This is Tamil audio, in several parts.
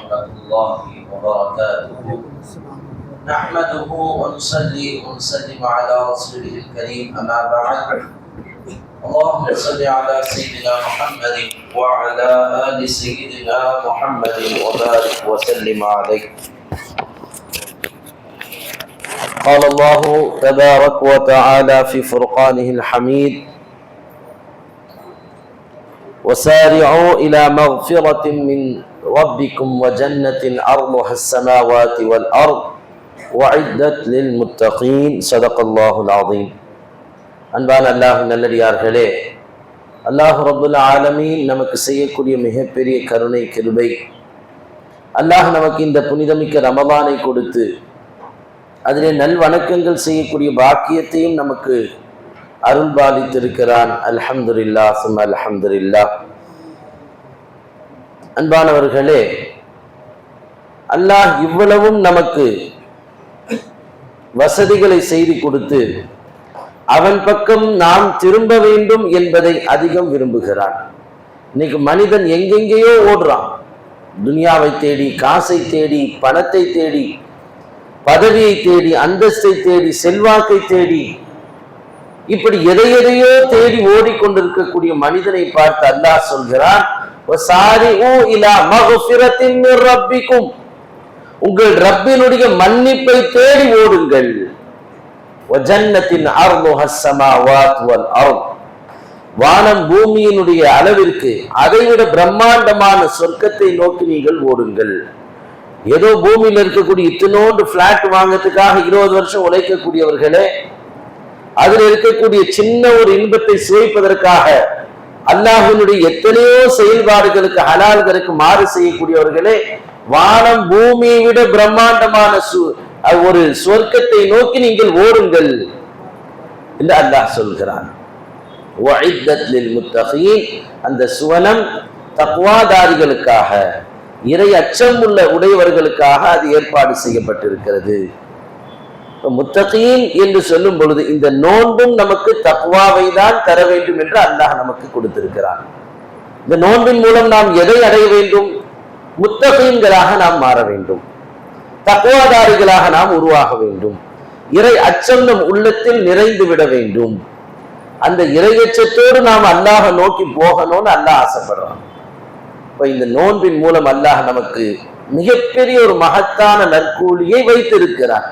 ورحمة الله وبركاته. نحمده ونصلي ونسلم على رسوله الكريم أما بعد. اللهم صل على سيدنا محمد وعلى آل سيدنا محمد وبارك وسلم عليه. قال الله تبارك وتعالى في فرقانه الحميد وسارعوا إلى مغفرة من ربكم وجنة أرضها السماوات والأرض وعدت للمتقين صدق الله العظيم அன்பான அல்லாஹ் நல்லடியார்களே அல்லாஹ் ரபுல் ஆலமீன் நமக்கு செய்யக்கூடிய மிகப்பெரிய கருணை கிருபை அல்லாஹ் நமக்கு இந்த புனிதமிக்க ரமபானை கொடுத்து அதிலே நல்வணக்கங்கள் செய்யக்கூடிய பாக்கியத்தையும் நமக்கு அருள் பாலித்திருக்கிறான் அல்ஹம்துலில்லா சும் அல்ஹம்துல்லா அன்பானவர்களே அல்லாஹ் இவ்வளவும் நமக்கு வசதிகளை செய்து கொடுத்து அவன் பக்கம் நாம் திரும்ப வேண்டும் என்பதை அதிகம் விரும்புகிறான். இன்னைக்கு மனிதன் எங்கெங்கேயோ ஓடுறான். துனியாவை தேடி காசை தேடி பணத்தை தேடி பதவியை தேடி அந்தஸ்தை தேடி செல்வாக்கை தேடி இப்படி எதை எதையோ தேடி ஓடிக்கொண்டிருக்கக்கூடிய மனிதனை பார்த்து அல்லாஹ் சொல்கிறான் ரப்பிக்கும். உங்கள் ரப்பினுடைய மன்னிப்பை தேடி ஓடுங்கள். வானம் பூமியினுடைய அளவிற்கு அதைவிட பிரம்மாண்டமான சொர்க்கத்தை நோக்கி நீங்கள் ஓடுங்கள். ஏதோ பூமியில் இருக்கக்கூடிய இத்தனோண்டு பிளாட் வாங்கறதுக்காக இருபது வருஷம் உழைக்கக்கூடியவர்களே அதில் இருக்கக்கூடிய சின்ன ஒரு இன்பத்தை சுவைப்பதற்காக அல்லாஹினுடைய எத்தனையோ செயல்பாடுகளுக்கு ஹலால்களுக்கு மாறு செய்யக்கூடியவர்களே வானம் பூமியை விட பிரம்மாண்டமான ஒரு சொர்க்கத்தை நோக்கி நீங்கள் ஓடுங்கள் என்று அல்லாஹ் சொல்கிறான். அந்த சுவனம் தக்வாதாரிகளுக்காக இறை அச்சம் உள்ள உடையவர்களுக்காக அது ஏற்பாடு செய்யப்பட்டிருக்கிறது. முத்தகீன் என்று சொல்லும் பொழுது இந்த நோன்பும் நமக்கு தக்வாவை தான் தர வேண்டும் என்று அல்லாஹ் நமக்கு கொடுத்திருக்கிறான். இந்த நோன்பின் மூலம் நாம் எதை அடைய வேண்டும்? முத்தகீன்களாக நாம் மாற வேண்டும். தக்குவாதாரிகளாக நாம் உருவாக வேண்டும். இறை அச்சம் நம் உள்ளத்தில் நிறைந்து விட வேண்டும். அந்த இறையச்சத்தோடு நாம் அல்லாஹ நோக்கி போகணும்னு அல்லாஹ் ஆசைப்படுறான். இப்ப இந்த நோன்பின் மூலம் அல்லாஹ் நமக்கு மிகப்பெரிய ஒரு மகத்தான நற்கூலியை வைத்திருக்கிறார்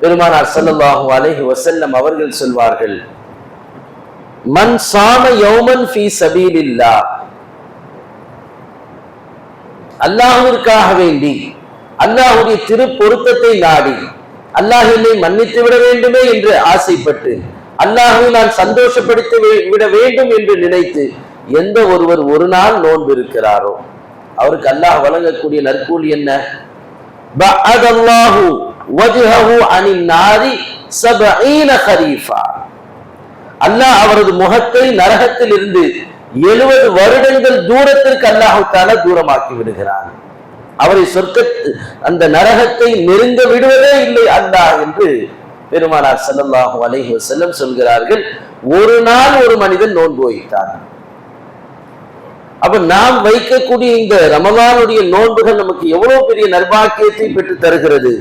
பெருமானார் சல்லல்லாஹு அலஹி வசல்லம் அவர்கள் சொல்வார்கள் மன் சாம யௌமன் ஃபி சபீலில்லா. அல்லாஹுவிற்காக வேண்டி அல்லாஹுடைய திரு பொருத்தத்தை நாடி அல்லாஹ் என்னை மன்னித்து விட வேண்டுமே என்று ஆசைப்பட்டு அல்லாஹை நான் சந்தோஷப்படுத்தி விட வேண்டும் என்று நினைத்து எந்த ஒருவர் ஒரு நாள் நோன்பு இருக்கிறாரோ அவருக்கு அல்லாஹ் வழங்கக்கூடிய நற்கூலி என்ன? அல்லாஹ் அவரது முகத்தை நரகத்தில் இருந்து எழுபது வருடங்கள் தூரத்திற்கு அல்லாஹால தூரமாக்கி விடுகிறான். அவரை சொர்க்க அந்த நரகத்தை நெருங்க விடுவதே இல்லை அல்லாஹ் என்று பெருமானார் செல்லல்லாஹு அலைஹி செல்லம் சொல்கிறார்கள். ஒரு நாள் ஒரு மனிதன் நோன்பு வைத்தான். அப்ப நாம் வைக்கக்கூடிய இந்த ரமலானுடைய நோன்புகள் நமக்கு எவ்வளவு பெரிய நர்பாக்கியத்தை பெற்று தருகிறது?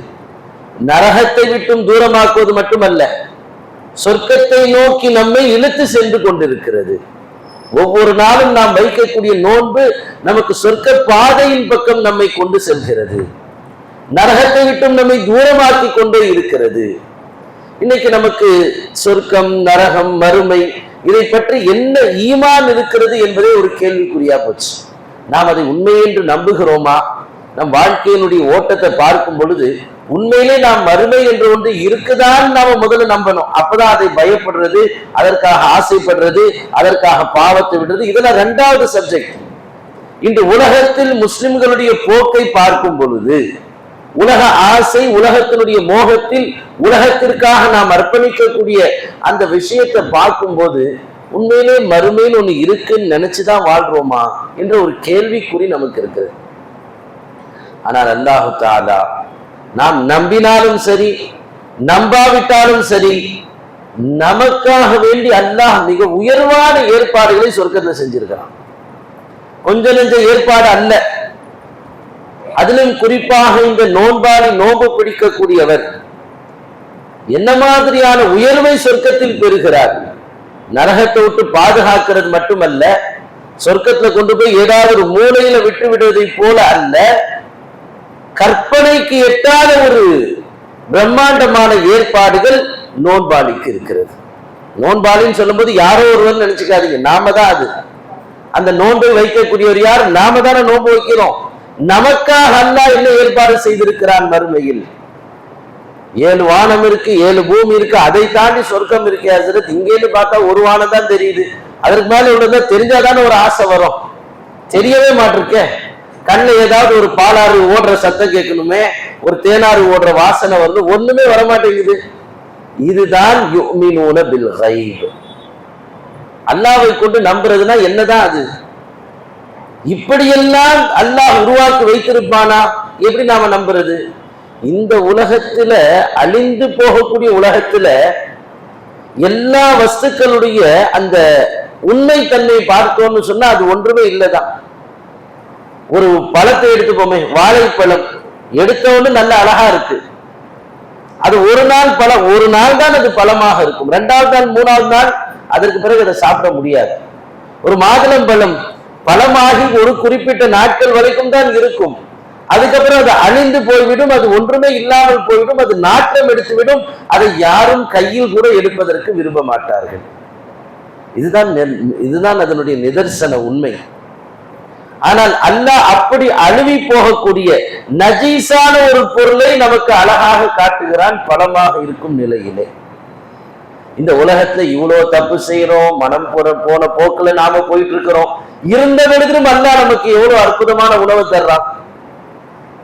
நரகத்தை விட்டும் தூரமாக்குவது மட்டுமல்ல சொர்க்கத்தை நோக்கி நம்மை இழுத்து சென்று கொண்டிருக்கிறது. ஒவ்வொரு நாளும் நாம் வைக்கக்கூடிய நோன்பு நமக்கு சொர்க்க பாதையின் பக்கம் நம்மை கொண்டு செல்கிறது. நரகத்தை விட்டும் நம்மை தூரமாக்கி கொண்டே இருக்கிறது. இன்னைக்கு நமக்கு சொர்க்கம் நரகம் மறுமை இதை பற்றி என்ன ஈமான் இருக்கிறது என்பதே ஒரு கேள்விக்குறியா போச்சு. நாம் அதை உண்மை என்று நம்புகிறோமா? நம் வாழ்க்கையினுடைய ஓட்டத்தை பார்க்கும் பொழுது உண்மையிலே நாம் மறுமை என்று ஒன்று இருக்குதான் நாம முதல்ல நம்பணும். அப்பதான் அதை பயப்படுறது அதற்காக ஆசைப்படுறது அதற்காக பாவத்தை விடுறது இதெல்லாம் ரெண்டாவது சப்ஜெக்ட் இன்று உலகத்தில் முஸ்லிம்களுடைய போக்கை பார்க்கும் பொழுது உலக ஆசை உலகத்தினுடைய மோகத்தில் உலகத்திற்காக நாம் அர்ப்பணிக்கக்கூடிய அந்த விஷயத்தை பார்க்கும்போது உண்மையிலே மறுமையில் ஒண்ணு இருக்குன்னு நினைச்சுதான் வாழ்றோமா என்ற ஒரு கேள்விக்குறி நமக்கு இருக்குது ஆனால் அல்லாஹு தாலா நாம் நம்பினாலும் சரி நம்பாவிட்டாலும் சரி நமக்காக வேண்டி அல்லாஹ் மிக உயர்வான ஏற்பாடுகளை சொர்க்கத்தில் செஞ்சிருக்கிறான். கொஞ்ச நெஞ்ச ஏற்பாடு அல்ல. அதிலும் குறிப்பாக இந்த நோன்பாளி நோன்பு பிடிக்கக்கூடியவர். என்ன மாதிரியான உயர்வை சொர்க்கத்தில் பெறுகிறார்? நரகத்தை விட்டு பாதுகாக்கிறது மட்டுமல்ல சொர்க்கத்துல கொண்டு போய் ஏதாவது ஒரு மூலையில விட்டு விடுவதை போல அல்ல கற்பனைக்கு எட்டாத ஒரு பிரம்மாண்டமான ஏற்பாடுகள் நோன்பாளிக்கு இருக்கிறது. நோன்பாளின்னு சொல்லும்போது யாரோ ஒருவர் நினைச்சுக்காதீங்க. நாம தான் அது. அந்த நோன்பை வைக்கக்கூடியவர் யார்? நாம தானே நோன்பு வைக்கிறோம். நமக்காக அல்லாஹ் என்ன ஏற்பாடு செய்திருக்கிறான் மறுமையில்? ஏழு வானம் இருக்கு ஏழு பூமி இருக்கு அதை தாண்டி சொர்க்கம் இருக்கு ஹசரத். இங்கேன்னு பார்த்தா ஒரு வானம் தான் தெரியுது. அதற்கு மேல உள்ளதா தெரிஞ்சாதானே ஒரு ஆசை வரும். தெரியவே மாட்டிருக்கே. கண்ணு ஏதாவது ஒரு பாலாறு ஓடுற சத்தம் கேட்கணுமே ஒரு தேனாறு ஓடுற வாசனை வந்து ஒண்ணுமே வர மாட்டேங்குது இதுதான் யுமினூன பில் அல்லாவை கொண்டு நம்புறதுன்னா என்னதான் அது? இப்படியெல்லாம் அல்லாஹ் உருவாக்கி வைத்திருப்பானா? எப்படி நாம நம்புறது? இந்த உலகத்துல அழிந்து போகக்கூடிய உலகத்துல எல்லா வஸ்துக்களுடைய அந்த உண்மை உண்மைத்தன்மை பார்த்தோம்னு சொன்னா அது ஒன்றுமே இல்லைதான். ஒரு பழத்தை எடுத்துப்போமே வாழைப்பழம். எடுத்தவொன்னு நல்ல அழகா இருக்கு. அது ஒரு நாள் பழம் ஒரு நாள் தான் அது பழமாக இருக்கும். ரெண்டாவது நாள் மூணாவது நாள் அதற்கு பிறகு அதை சாப்பிட முடியாது. ஒரு மாதுளம்பழம் பழமாகி ஒரு குறிப்பிட்ட நாட்கள் வரைக்கும் தான் இருக்கும். அதுக்கப்புறம் அது அழிந்து போய்விடும் அது ஒன்றுமே இல்லாமல் போய்விடும் அது நாட்டம் எடுத்துவிடும் அதை யாரும் கையில் கூட எடுப்பதற்கு விரும்ப மாட்டார்கள். இதுதான் இதுதான் அதனுடைய நிதர்சன உண்மை. ஆனால் அல்லாஹ் அப்படி அழுவி போகக்கூடிய நஜீஸான ஒரு பொருளை நமக்கு அழகாக காட்டுகிறான் பலமாக இருக்கும் நிலையிலே. இந்த உலகத்துல இவ்வளவு தப்பு செய்யறோம் மனம் போற போன போக்கில் நாம போயிட்டு இருக்கிறோம். இருந்த விடுதிலும் அல்லா நமக்கு எவ்வளவு அற்புதமான உணவு தர்றான்?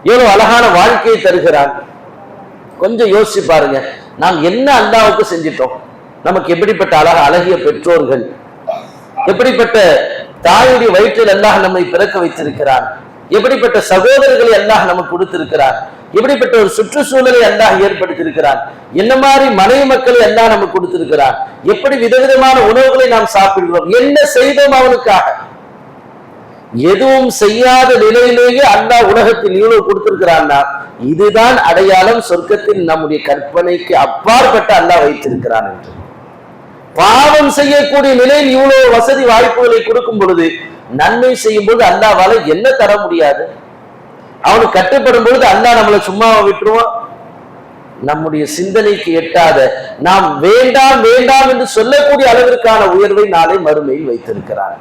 எவ்வளவு அழகான வாழ்க்கையை தருகிறான்? கொஞ்சம் யோசிச்சு பாருங்க. நாம் என்ன அல்லாவுக்கு செஞ்சிட்டோம்? நமக்கு எப்படிப்பட்ட அழக அழகிய பெற்றோர்கள்? எப்படிப்பட்ட தாயுடைய வயிற்றில் அல்லாஹ் நம்மை பிறக்க வைத்திருக்கிறான்? எப்படிப்பட்ட சகோதரர்களை அல்லாஹ் நமக்கு கொடுத்திருக்கிறான்? எப்படிப்பட்ட ஒரு சுற்றுச்சூழலை அல்லாஹ் ஏற்படுத்தியிருக்கிறான்? என்ன மாதிரி மனைவி மக்களை அல்லாஹ் நமக்கு கொடுத்திருக்கிறான்? எப்படி விதவிதமான உணவுகளை நாம் சாப்பிடுகிறோம்? என்ன செய்தோம் அவனுக்காக? எதுவும் செய்யாத நிலையிலேயே அண்ணா உலகத்தில் இவ்வளவு கொடுத்திருக்கிறான்னா இதுதான் அடையாளம் சொர்க்கத்தில் நம்முடைய கற்பனைக்கு அப்பாற்பட்ட அல்லாஹ் வைத்திருக்கிறான் என்று. பாவம் செய்யக்கூடிய நிலையில் இவ்வளவு வசதி வாய்ப்புகளை கொடுக்கும் பொழுது நன்மை செய்யும் போது அல்லாவால என்ன தர முடியாது? அவனுக்கு கட்டுப்படும் பொழுது அல்லா நம்மளை சும்மாவா விட்டுருவான். நம்முடைய சிந்தனைக்கு எட்டாத நாம் வேண்டாம் வேண்டாம் என்று சொல்லக்கூடிய அளவிற்கான உயர்வை நாளை மறுமையில் வைத்திருக்கிறான்.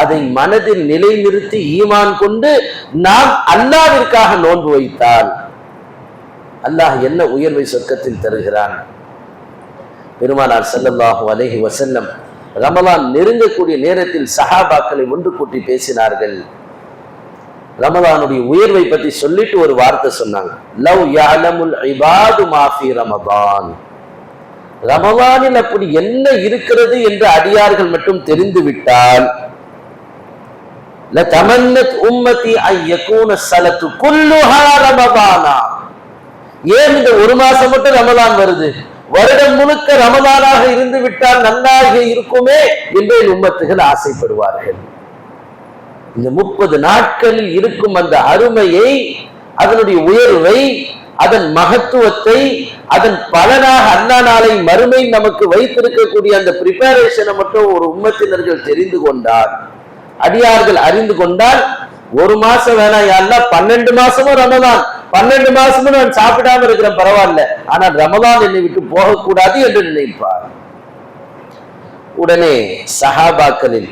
அதை மனதில் நிலைநிறுத்தி ஈமான் கொண்டு நாம் அல்லாவிற்காக நோன்பு வைத்தால் அல்லாஹ் என்ன உயர்வை சொர்க்கத்தில் தருகிறான்? பெருமானார் செல்லல்லாஹு அலைஹி வசல்லம் ரமலான் நெருங்கக்கூடிய நேரத்தில் சஹாபாக்களை ஒன்று கூட்டி பேசினார்கள். ரமலானுடைய உயர்வை பற்றி சொல்லிட்டு ஒரு வார்த்தை சொன்னாங்க. லவ் யாலமுல் இபாது மாஃபி ரமதான். ரமலானில் அப்படி என்ன இருக்கிறது என்று அடியார்கள் மட்டும் தெரிந்து விட்டால் லதமன்னத் உம்மதி ஐ யகூன குல்லுஹா ரமதானா ஏன் இந்த ஒரு மாசம் மட்டும் ரமதான் வருது? வருடம் முழுக்க ரமதானாக இருந்து விட்டால் நன்றாக இருக்குமே என்று உம்மத்துகள் ஆசைப்படுவார்கள். இந்த முப்பது நாட்களில் இருக்கும் அந்த அருமையை அதனுடைய உயர்வை அதன் மகத்துவத்தை அதன் பலனாக அண்ணா நாளை மறுமை நமக்கு வைத்திருக்கக்கூடிய அந்த பிரிப்பரேஷனை மட்டும் ஒரு உம்மத்தினர்கள் தெரிந்து கொண்டார். அடியார்கள் அறிந்து கொண்டால் ஒரு மாசம் வேணாம் யாருன்னா பன்னெண்டு மாசமும் ரமதான். பன்னெண்டு மாசமும் நான் சாப்பிடாம இருக்கிறேன் பரவாயில்ல. ஆனால் ரமதான் என்னை விட்டு போகக்கூடாது என்று நினைப்பார். உடனே சஹாபாக்களில்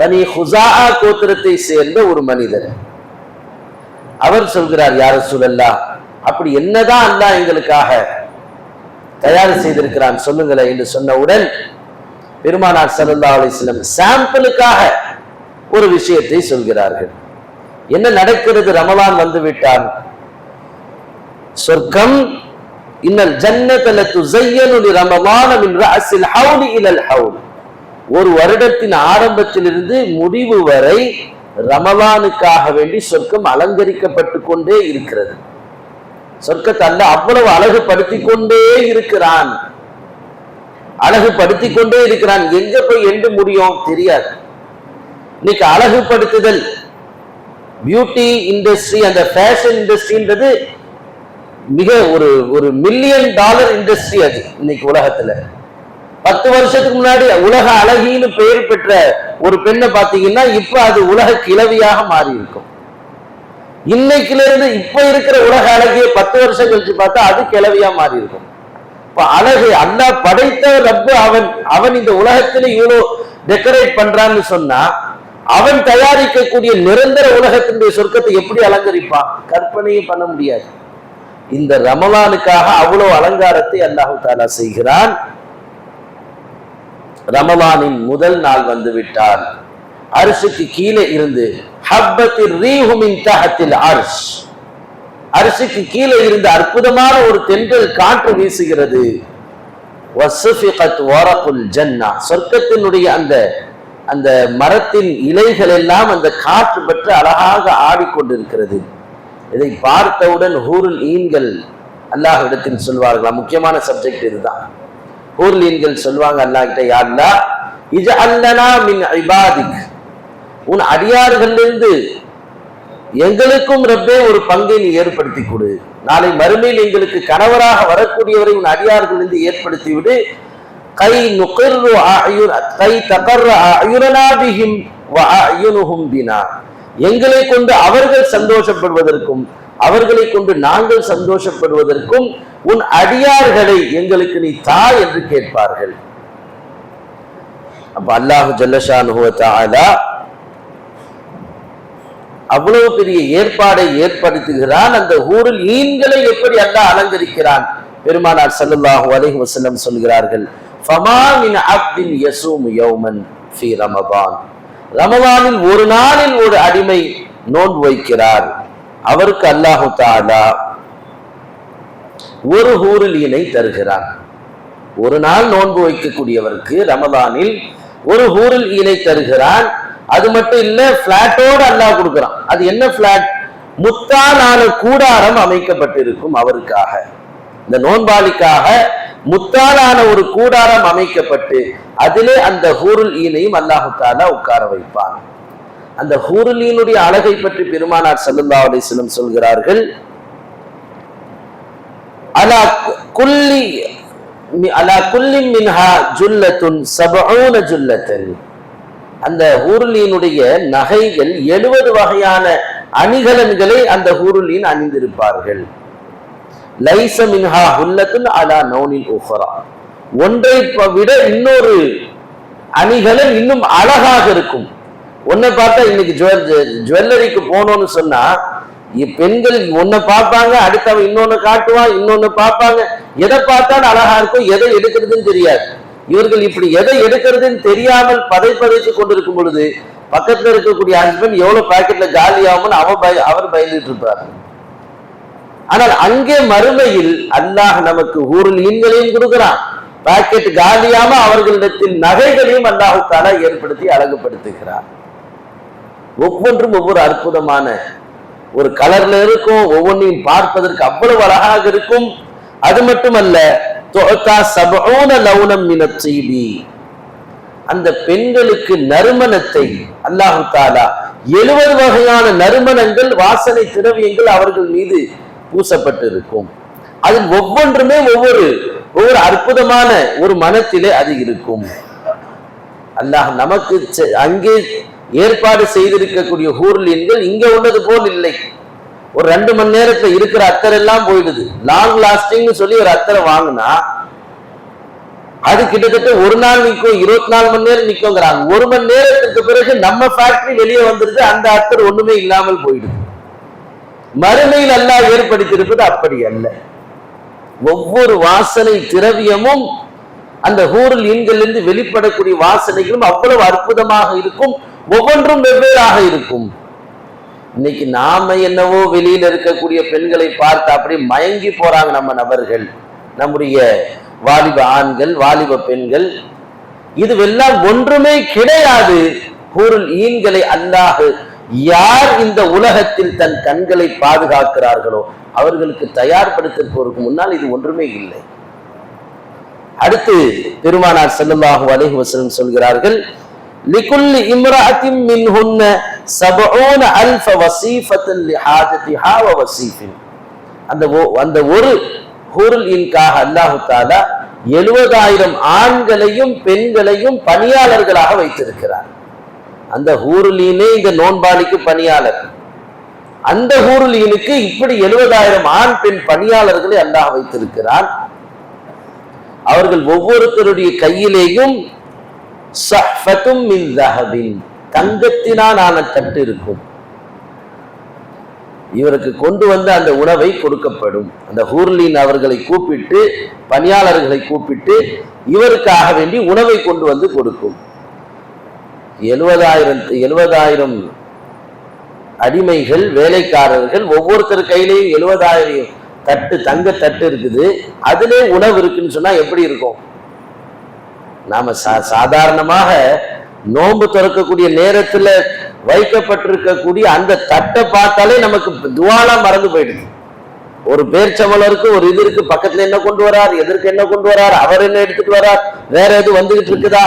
பனி ஹுசா கோத்திரத்தை சேர்ந்த ஒரு மனிதர் அவர் சொல்கிறார் யார சூழல்லா அப்படி என்னதான் அல்லா எங்களுக்காக தயார் செய்திருக்கிறான் சொல்லுங்களேன் என்று சொன்னவுடன் பெருமானார் சல்லா அலிஸ்லம் சாம்பிளுக்காக ஒரு விஷயத்தை சொல்கிறார்கள். என்ன நடக்கிறது? ரமலான் வந்து விட்டான் சொர்க்கம் இன்னல் ஜன்னத லதுஸையனு லிரமலான மின் அசில் ஹவுலி இலல் ஹவுல். ஒரு வருடத்தின் ஆரம்பத்திலிருந்து முடிவு வரை ரமலானுக்காக வேண்டி சொர்க்கம் அலங்கரிக்கப்பட்டு கொண்டே இருக்கிறது. சொர்க்கத்தை அல்ல அவ்வளவு அழகுபடுத்தி கொண்டே இருக்கிறான். அழகுபடுத்தி கொண்டே இருக்கிறான். எங்க போய் எண்டு முடியும்? தெரியாது. இன்னைக்கு அழகுபடுத்துதல். பியூட்டி இண்டஸ்ட்ரி அந்த ஃபேஷன் இண்டஸ்ட்ரின்றது மிக ஒரு ஒரு மில்லியன் டாலர் இண்டஸ்ட்ரி அது இன்னைக்கு உலகத்துல. பத்து வருஷத்துக்கு முன்னாடி உலக அழகின்னு பெயர் பெற்ற ஒரு பெண்ணை பார்த்தீங்கன்னா இப்ப அது உலக கிளவியாக மாறி இருக்கும் இன்னைக்குல இருந்து இப்ப இருக்கிற உலக அழகிய பத்து வருஷம் கழிச்சு பார்த்தா அது கிளவியா மாறி இருக்கும் இப்ப அழகு அண்ணா படைத்த ரப்பு அவன் அவன் இந்த உலகத்துல இவ்வளவு டெக்கரேட் பண்றான்னு சொன்னா அவன் தயாரிக்கக்கூடிய நிரந்தர உலகத்தினுடைய சொர்க்கத்தை எப்படி அலங்கரிப்பான்? கற்பனையும் பண்ண முடியாது. இந்த ரமலானுக்காக அவ்வளவு அலங்காரத்தை அல்லாஹு தாலா செய்கிறான். ரமலானின் முதல் நாள் வந்து விட்டால் அரிசுக்கு கீழே இருந்து ஹப்பத்தில் ரீஹுமின் தகத்தில் அர்ஷ். அரிசிக்கு கீழே இருந்து அற்புதமான ஒரு தென்றல் காற்று வீசுகிறது. சொர்க்கத்தினுடைய அந்த அந்த மரத்தின் இலைகள் எல்லாம் அந்த காற்று பெற்று அழகாக ஆடிக்கொண்டிருக்கிறது. இதை பார்த்தவுடன் ஹூருல் ஈன்கள் அல்லாஹ்விடத்தில் சொல்வார்களா முக்கியமான சப்ஜெக்ட் இதுதான். ஹூருல் ஈன்கள் சொல்வாங்க அல்லாஹ் கிட்ட யாருலா இஜ அல்லனா மின் ஐபாதிக் உன் அடியார்களிலிருந்து எங்களுக்கும் ரப்பே ஒரு பங்கை நீ ஏற்படுத்தி கொடு. நாளை மறுமையில் எங்களுக்கு கணவராக வரக்கூடியவரை உன் அடியார்களிலிருந்து ஏற்படுத்தி விடு கை நுகர்ரு கை தகர்ற அயுரனாபிஹிம் வ பினா. எங்களை கொண்டு அவர்கள் சந்தோஷப்படுவதற்கும் அவர்களை கொண்டு நாங்கள் சந்தோஷப்படுவதற்கும் உன் அடியார்களை எங்களுக்கு நீ தா என்று கேட்பார்கள். அப்ப அல்லாஹு ஜல்லஷானுஹு அவ்வளவு பெரிய ஏற்பாடை ஏற்படுத்துகிறான். அந்த ஊரில் ஈன்களை எப்படி அல்லாஹ் அலங்கரிக்கிறான்? பெருமானார் ஸல்லல்லாஹு அலைஹி வசல்லம் சொல்கிறார்கள் ஃபமா அப்தின் யௌமன் ரமபான் ஒரு நாளில் ஒரு அடிமை நோன்பு வைக்கிறார். அவருக்கு அல்லாஹு தாலா ஒரு ஹூரில் ஈனை தருகிறான். ஒரு நாள் நோன்பு வைக்கக்கூடியவருக்கு ரமதானில் ஒரு ஹூரில் ஈனை தருகிறான். அது மட்டும் இல்ல பிளாட்டோட அல்லாஹ் கொடுக்கிறான். அது என்ன பிளாட் முத்தாலான கூடாரம் அமைக்கப்பட்டிருக்கும் அவருக்காக. இந்த நோன்பாளிக்காக முத்தாலான ஒரு கூடாரம் அமைக்கப்பட்டு அதிலே அந்த ஹூருல் ஈனையும் அல்லாஹுத்தாலா உட்கார வைப்பான். அந்த ஹூருல் ஈனுடைய அழகை பற்றி பெருமானார் சல்லல்லாஹு அலிஸ்லம் சொல்கிறார்கள். அலா குல்லி அலா குல்லி மின்ஹா ஜுல்லத்துன் சபஊன ஜுல்லத்தன். அந்த ஊருளியினுடைய நகைகள் எழுபது வகையான அணிகலன்களை அந்த ஊருளியின் அணிந்திருப்பார்கள். லைச மின்ஹா ஹுல்லத்துன் அலா நௌனில் உஃபரா. ஒன்றை விட இன்னொரு அணிகளும் இன்னும் அழகாக இருக்கும். ஒன்னை பார்த்தா இன்னைக்கு ஜுவல் ஜுவல்லரிக்கு போனோம்னு சொன்னா இ- பெண்கள் ஒன்னை பார்ப்பாங்க அடுத்தவன் இன்னொன்னு காட்டுவான் இன்னொன்னு பார்ப்பாங்க. எதை பார்த்தாலும் அழகா இருக்கும் எதை எடுக்கிறதுன்னு தெரியாது. இவர்கள் இப்படி எதை எடுக்கிறதுன்னு தெரியாமல் பதை பதைத்து கொண்டிருக்கும் பொழுது பக்கத்துல இருக்கக்கூடிய ஹஸ்பண்ட் எவ்வளவு பாக்கெட்ல காலி ஆகும்னு அவன் பய அவர் பயந்துட்டு இருப்பார். ஆனால் அங்கே மறுமையில் அல்லாஹ் நமக்கு ஊரில் ஈன்களையும் கொடுக்கிறான். பாக்கெட் காலியாம அவர்களிடத்தில் நகைகளையும் அல்லாஹுக்கால ஏற்படுத்தி அழகுபடுத்துகிறார். ஒவ்வொன்றும் ஒவ்வொரு அற்புதமான ஒரு கலர்ல இருக்கும் ஒவ்வொன்றையும் பார்ப்பதற்கு அவ்வளவு அழகாக இருக்கும். அது மட்டுமல்ல அந்த பெண்களுக்கு நறுமணத்தை அல்லாஹு தாலா எழுபது வகையான நறுமணங்கள் வாசனை திரவியங்கள் அவர்கள் மீது பூசப்பட்டிருக்கும். அதில் ஒவ்வொன்றுமே ஒவ்வொரு ஒவ்வொரு அற்புதமான ஒரு மனத்திலே அது இருக்கும். அல்லாஹ் நமக்கு அங்கே ஏற்பாடு செய்திருக்கக்கூடிய ஹூர்லீன்கள் இங்க உள்ளது போல் இல்லை. ஒரு ரெண்டு மணி நேரத்துல இருக்கிற அத்தர் எல்லாம் போயிடுது. லாங் லாஸ்டிங்னு சொல்லி ஒரு அத்தரை வாங்கினா அது கிட்டத்தட்ட ஒரு நாள் நிற்கும் இருபத்தி நாலு மணி நேரம் நிற்குங்கிறாங்க ஒரு மணி நேரத்துக்கு பிறகு நம்ம ஃபேக்டரி வெளியே வந்துருது அந்த அத்தர் ஒண்ணுமே இல்லாமல் போயிடுது. மறுமையில் அல்லாஹ் ஏற்படுத்தியிருப்பது அப்படி அல்ல. ஒவ்வொரு வாசனை திரவியமும் அந்த ஹூரில் இருந்து வெளிப்படக்கூடிய வாசனைகளும் அவ்வளவு அற்புதமாக இருக்கும் ஒவ்வொன்றும் வெவ்வேறாக இருக்கும். இன்னைக்கு நாம என்னவோ வெளியில இருக்கக்கூடிய பெண்களை பார்த்து அப்படி மயங்கி போறாங்க நம்ம நபர்கள் நம்முடைய வாலிப ஆண்கள் வாலிப பெண்கள். இதுவெல்லாம் ஒன்றுமே கிடையாது. ஹூருல் ஈன்களை அல்லாஹ் யார் இந்த உலகத்தில் தன் கண்களை பாதுகாக்கிறார்களோ அவர்களுக்கு தயார்படுத்திருப்பவருக்கு முன்னால் இது ஒன்றுமே இல்லை. அடுத்து பெருமானார் ஸல்லல்லாஹு அலைஹி சொல்கிறார்கள் லிகுல்லி இம்ராஅத்தின் மின்ஹுன்ன சபூன அல்ஃப வசீஃபத்தன் அந்த அந்த ஒரு ஹூருல் இன்காக அல்லாஹு தாலா எழுபதாயிரம் ஆண்களையும் பெண்களையும் பணியாளர்களாக வைத்திருக்கிறார். அந்த ஹூருலீனே இந்த நோன்பாளிக்கு பணியாளர். அந்த ஹூருலீனுக்கு இப்படி எழுபதாயிரம் ஆண் பெண் பணியாளர்களை அல்லாஹ் வைத்திருக்கிறான். அவர்கள் ஒவ்வொருத்தருடைய கையிலேயும் தங்கத்தினால் ஆன தட்டு இருக்கும். இவருக்கு கொண்டு வந்த அந்த உணவை கொடுக்கப்படும். அந்த ஹூர்லின் அவர்களை கூப்பிட்டு பணியாளர்களை கூப்பிட்டு இவருக்காக வேண்டி உணவை கொண்டு வந்து கொடுக்கும். எழுபதாயிரம் எழுபதாயிரம் அடிமைகள் வேலைக்காரர்கள் ஒவ்வொருத்தர் கையிலையும் எழுபதாயிரம் தட்டு தங்க தட்டு இருக்குது. அதிலே உணவு இருக்குன்னு சொன்னா எப்படி இருக்கும்? நாம சா- சாதாரணமாக நோன்பு திறக்கக்கூடிய நேரத்துல வைக்கப்பட்டிருக்கக்கூடிய அந்த தட்டை பார்த்தாலே நமக்கு துவாலா மறந்து போயிடுது. ஒரு பேர்ச்சமலருக்கு ஒரு இது இருக்கு பக்கத்துல என்ன கொண்டு வரார் எதற்கு என்ன கொண்டு வரார் அவர் என்ன எடுத்துட்டு வரார் வேற எது வந்துகிட்டு இருக்குதா?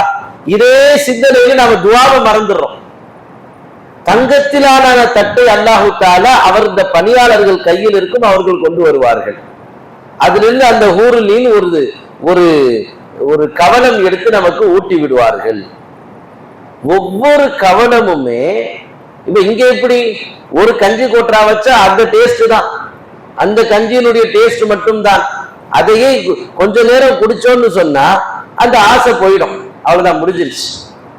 இதே சிந்தனையில நாம துவாவை மறந்துடுறோம். தங்கத்திலான தட்டை அல்லாஹு தாலா அவர் இந்த பணியாளர்கள் கையில் இருக்கும் அவர்கள் கொண்டு வருவார்கள். அதிலிருந்து அந்த ஊரில் ஒரு ஒரு ஒரு கவனம் எடுத்து நமக்கு ஊட்டி விடுவார்கள். ஒவ்வொரு கவனமுமே இப்ப இங்க எப்படி ஒரு கஞ்சி கொட்டரா வச்சா அந்த டேஸ்ட் தான். அந்த கஞ்சியினுடைய டேஸ்ட் மட்டும்தான். அதையே கொஞ்ச நேரம் குடிச்சோன்னு சொன்னா அந்த ஆசை போயிடும். அவ்வளவுதான் முடிஞ்சிருச்சு.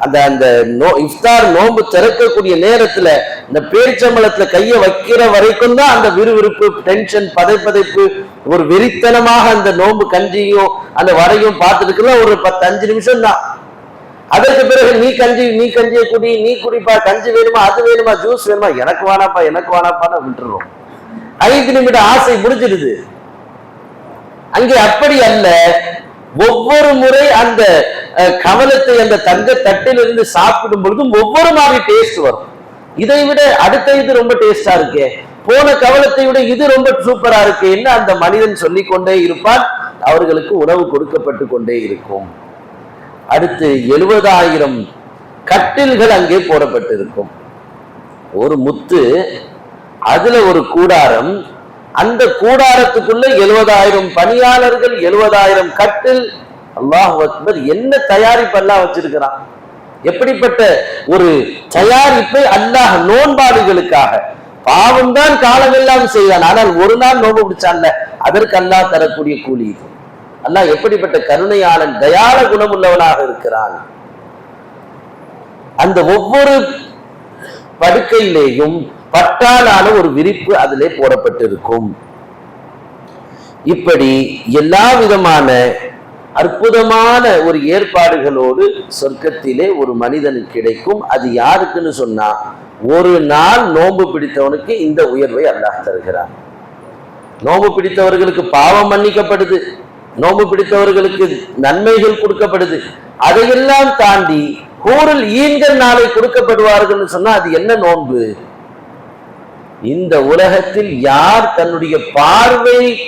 அந்த அந்த நோ இஃப்தார் நோன்பு திறக்கக்கூடிய நேரத்துல இந்த பேரிச்சம்பளத்துல கைய வைக்கிற வரைக்கும் தான் அந்த விறுவிறுப்பு டென்ஷன் பதைப்பதைப்பு ஒரு வெறித்தனமாக அந்த நோன்பு கஞ்சியும் அந்த வரையும் பார்த்துட்டுக்குள்ள ஒரு பத்து அஞ்சு நிமிஷம் தான். அதற்கு பிறகு நீ கஞ்சி நீ கஞ்சியை குடி நீ குடிப்பா கஞ்சி வேணுமா அது வேணுமா ஜூஸ் வேணுமா எனக்கு வேணாப்பா எனக்கு வேணாப்பான்னு விட்டுருவோம் ஐந்து நிமிட ஆசை முடிஞ்சிடுது. அங்கே அப்படி அல்ல ஒவ்வொரு முறை அந்த கவலத்தை அந்த தங்க தட்டிலிருந்து சாப்பிடும் பொழுதும் ஒவ்வொரு மாதிரி டேஸ்ட் வரும். இதை விட அடுத்த இது ரொம்ப டேஸ்டா இருக்கே. போன கவலத்தை விட இது ரொம்ப சூப்பரா இருக்கு என்ன அந்த மனிதன் சொல்லிக் கொண்டே இருப்பான். அவர்களுக்கு உணவு கொடுக்கப்பட்டு கொண்டே இருக்கும். அடுத்து எழுபதாயிரம் கட்டில்கள் அங்கே போடப்பட்டிருக்கும். ஒரு முத்து அதுல ஒரு கூடாரம் அந்த கூடாரத்துக்குள்ள எழுபதாயிரம் பணியாளர்கள் எழுபதாயிரம் கட்டில். அல்லாஹ் அக்பர் என்ன தயாரிப்பெல்லாம் வச்சிருக்கிறான்? எப்படிப்பட்ட ஒரு தயாரிப்பை அல்லாஹ் நோன்பாடுகளுக்காக பாவம் தான் காலமெல்லாம் செய்தான். ஆனால் ஒரு நாள் நோன்பு பிடிச்சான்ல அதற்கு அல்லாஹ் தரக்கூடிய கூலி இது. அல்லாஹ் எப்படிப்பட்ட கருணையாளன் தயால குணமுள்ளவனாக இருக்கிறான்? அந்த ஒவ்வொரு படுக்கையிலேயும் பட்டாலான ஒரு விரிப்பு அதிலே போடப்பட்டிருக்கும். இப்படி எல்லா விதமான அற்புதமான ஒரு ஏற்பாடுகளோடு சொர்க்கத்திலே ஒரு மனிதன் கிடைக்கும். அது யாருக்குன்னு சொன்னா ஒரு நாள் நோன்பு பிடித்தவனுக்கு இந்த உயர்வை அல்லாஹ் தருகிறான். நோன்பு பிடித்தவர்களுக்கு பாவம் மன்னிக்கப்படுது. நோன்பு பிடித்தவர்களுக்கு நன்மைகள் கொடுக்கப்படுது. அதையெல்லாம் தாண்டி கூறல் ஈன்கள் நாளை கொடுக்கப்படுவார்கள்னு சொன்னா அது என்ன நோன்பு? இந்த உலகத்தில் யார் தன்னுடைய பார்வை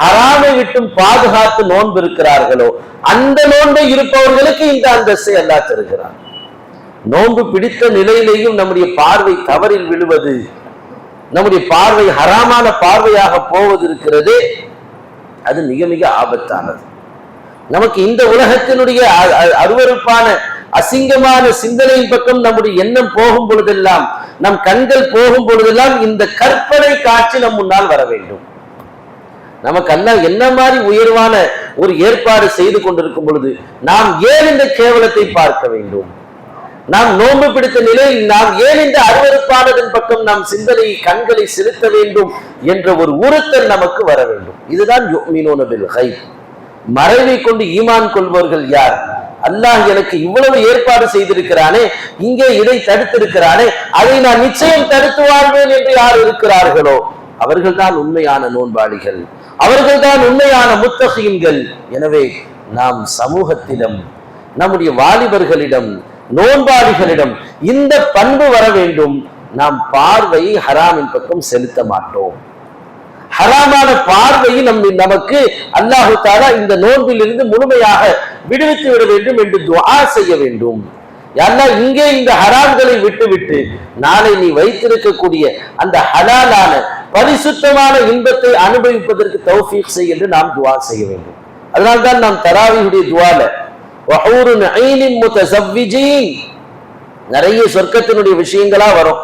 ஹராமை விட்டும் பாதுகாத்து நோன்பு இருக்கிறார்களோ அந்த நோன்பை இருப்பவர்களுக்கு இந்த அந்தஸ்தை அல்லா தருகிறார். நோன்பு பிடித்த நிலையிலேயும் நம்முடைய பார்வை தவறில் விழுவது நம்முடைய பார்வை ஹராமான பார்வையாக போவது இருக்கிறது அது மிக மிக ஆபத்தானது. நமக்கு இந்த உலகத்தினுடைய அ- அ- அருவருப்பான அசிங்கமான சிந்தனையின் பக்கம் நம்முடைய எண்ணம் போகும் பொழுதெல்லாம் நம் கண்கள் போகும் பொழுதெல்லாம் இந்த கற்பனை காட்சி நம் முன்னால் வர வேண்டும். நமக்கு அல்லாஹ் என்ன மாதிரி உயர்வான ஒரு ஏற்பாடு செய்து கொண்டிருக்கும் பொழுது நாம் ஏன் இந்த கேவலத்தை பார்க்க வேண்டும்? நாம் நோன்பு பிடித்த நிலையில் நாம் ஏன் இந்த அருவறுப்பானதன் பக்கம் நாம் சிந்தனை கண்களை செலுத்த வேண்டும் என்ற ஒரு உறுத்தல் நமக்கு வர வேண்டும். இதுதான் மறைவை கொண்டு ஈமான் கொள்பவர்கள் யார்? அல்லாஹ் எனக்கு இவ்வளவு ஏற்பாடு செய்திருக்கிறானே இங்கே இதை தடுத்திருக்கிறானே அதை நான் நிச்சயம் தடுத்து வாழ்வேன் என்று யார் இருக்கிறார்களோ? அவர்கள்தான் உண்மையான நோன்பாளிகள். அவர்கள்தான் உண்மையான முத்தகீன்கள் எனவே நாம் சமூகத்திடம் நம்முடைய வாலிபர்களிடம் நோன்பாளிகளிடம் இந்த பண்பு வர வேண்டும். நாம் பார்வையை ஹராமின் பக்கம் செலுத்த மாட்டோம். ஹராமான பார்வையை நம் நமக்கு அல்லாஹு தாலா இந்த நோன்பில் இருந்து முழுமையாக விடுவித்து விட வேண்டும் என்று துவா செய்ய வேண்டும். யாரா இங்கே இந்த ஹராம்களை விட்டுவிட்டு நாளை நீ வைத்திருக்கக்கூடிய அந்த ஹலாலான பரிசுத்தமான இன்பத்தை அனுபவிப்பதற்கு தௌஃபீக் செய் என்று நாம் துவா செய்ய வேண்டும். அதனால்தான் நாம் தராவியுடைய துவால நிறைய சொர்க்கத்தினுடைய விஷயங்களா வரும்.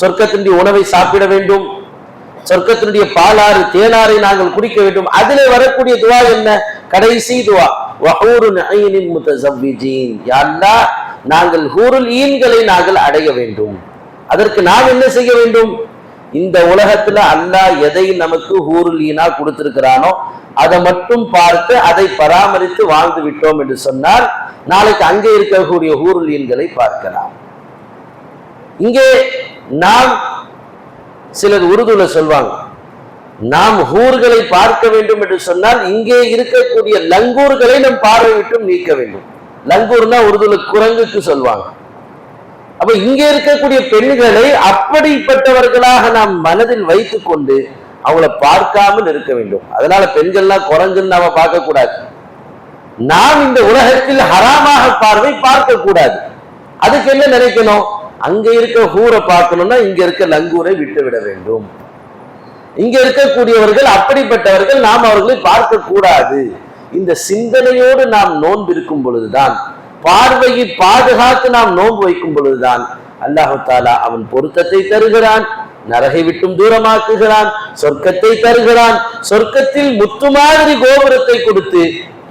சொர்க்கத்தினுடைய உணவை சாப்பிட வேண்டும். சொர்க்கத்தினுடைய பாலாறு தேனாரை நாங்கள் குடிக்க வேண்டும். அதிலே வரக்கூடிய துவா என்ன? கடைசி துவா. நாங்கள் ஹூருல் ஈன்களை நாங்கள் அடைய வேண்டும். அதற்கு நாம் என்ன செய்ய வேண்டும்? இந்த உலகத்துல அல்லாஹ் எதை நமக்கு ஹூருல் ஈனா கொடுத்திருக்கிறானோ அதை மட்டும் பார்த்து அதை பராமரித்து வாழ்ந்து விட்டோம் என்று சொன்னால் நாளைக்கு அங்கே இருக்கக்கூடிய ஹூருல் ஈன்களை பார்க்கலாம். இங்கே நாம் சிலர் உருதுல சொல்வாங்க நாம் ஹூர்களை பார்க்க வேண்டும் என்று சொன்னால் இங்கே இருக்கக்கூடிய லங்கூர்களை நம் பார்வையிட்டும் நீக்க வேண்டும். லங்கூர்னா உருதுல குரங்குக்கு சொல்வாங்க. அப்ப இங்கே இருக்கக்கூடிய பெண்களை அப்படிப்பட்டவர்களாக நாம் மனதில் வைத்து கொண்டு அவங்கள பார்க்காமல் இருக்க வேண்டும். அதனால பெண்கள்லாம் குரங்குன்னு நாம பார்க்க கூடாது நாம் இந்த உலகத்தில் ஹராமாக பார்வை பார்க்க கூடாது அதுக்கு என்ன நினைக்கணும்? அங்க இருக்க ஹூரை பார்க்கணும்னா இங்க இருக்க லங்கூரை விட்டு விட வேண்டும். இங்க இருக்கக்கூடியவர்கள் அப்படிப்பட்டவர்கள் நாம் அவர்களை பார்க்க கூடாது. இந்த சிந்தனையோடு நாம் நோன்பு இருக்கும் பொழுதுதான் பார்வையை பாதுகாத்து நாம் நோன்பு வைக்கும் பொழுதுதான் அல்லாஹு தாலா அவன் பொருத்தத்தை தருகிறான் நரகை விட்டும் தூரமாக்குகிறான் சொர்க்கத்தை தருகிறான் சொர்க்கத்தில் முத்து மாதிரி கோபுரத்தை கொடுத்து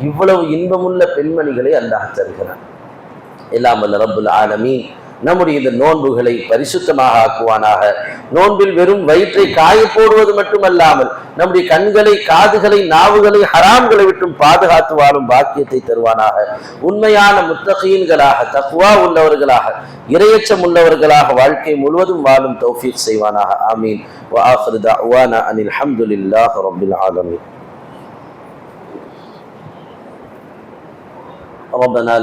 இவ்வளவு இன்பமுள்ள பெண்மணிகளை அல்லாஹ் தருகிறான். எல்லாம் அல்ல ரபுல் ஆலமீன். நம்முடைய இந்த நோன்புகளை பரிசுத்தமாக ஆக்குவானாக நோன்பில் வெறும் வயிற்றை காய போடுவது மட்டுமல்லாமல் நம்முடைய கண்களை காதுகளை நாவுகளை ஹராம்களை விட்டும் பாதுகாத்து வாழும் பாக்கியத்தை தருவானாக உண்மையான முத்தகீன்களாக தக்குவா உள்ளவர்களாக இரையச்சம் உள்ளவர்களாக வாழ்க்கை முழுவதும் வாழும் தௌஃபீக் செய்வானாக ஆமீன் وآخر دعوانا أن الحمد لله رب العالمين ربنا